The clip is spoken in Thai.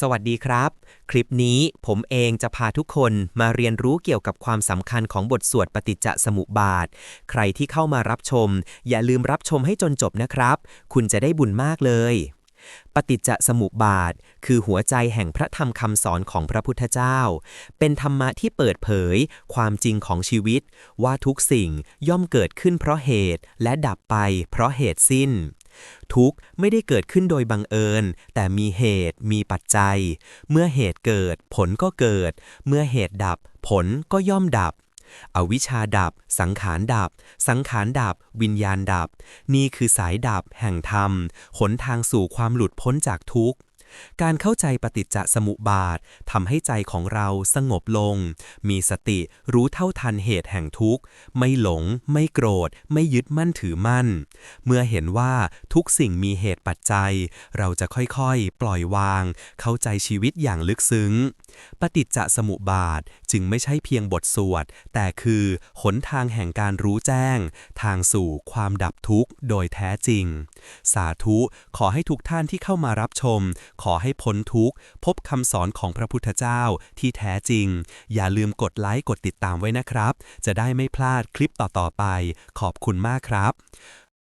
สวัสดีครับ คลิปนี้ผมเองจะพาทุกคนมาเรียนรู้เกี่ยวกับความสำคัญของบทสวดปฏิจจสมุปบาท ใครที่เข้ามารับชม อย่าลืมรับชมให้จนจบนะครับ คุณจะได้บุญมากเลย ปฏิจจสมุปบาท คือหัวใจแห่งพระธรรมคำสอนของพระพุทธเจ้า เป็นธรรมะที่เปิดเผย ความจริงของชีวิต ว่าทุกสิ่งย่อมเกิดขึ้นเพราะเหตุและดับไปเพราะเหตุสิ้น ทุกข์ไม่ได้เกิดขึ้นโดยบังเอิญ แต่มีเหตุมีปัจจัย เมื่อเหตุเกิด ผลก็เกิด เมื่อเหตุดับ ผลก็ย่อมดับ อวิชชาดับ สังขารดับ สังขารดับ วิญญาณดับ นี่คือสายดับแห่งธรรมหนทางสู่ความหลุดพ้นจากทุกข์ การเข้าใจปฏิจจสมุปบาททำให้ใจของเราสงบลง มีสติรู้เท่าทันเหตุแห่งทุกข์ ไม่หลง ไม่โกรธ ไม่ยึดมั่นถือมั่น เมื่อเห็นว่าทุกสิ่งมีเหตุปัจจัย เราจะค่อยๆ ปล่อยวาง เข้าใจชีวิตอย่างลึกซึ้ง ปฏิจจสมุปบาทจึงไม่ใช่เพียงบทสวด แต่คือหนทางแห่งการรู้แจ้ง ทางสู่ความดับทุกข์โดยแท้จริง สาธุขอให้ทุกท่านที่เข้ามารับชม ขอให้พ้นทุกข์ พบคำสอนของพระพุทธเจ้าที่แท้จริง อย่าลืมกดไลค์กดติดตามไว้นะครับ จะได้ไม่พลาดคลิปต่อๆไป ขอบคุณมากครับ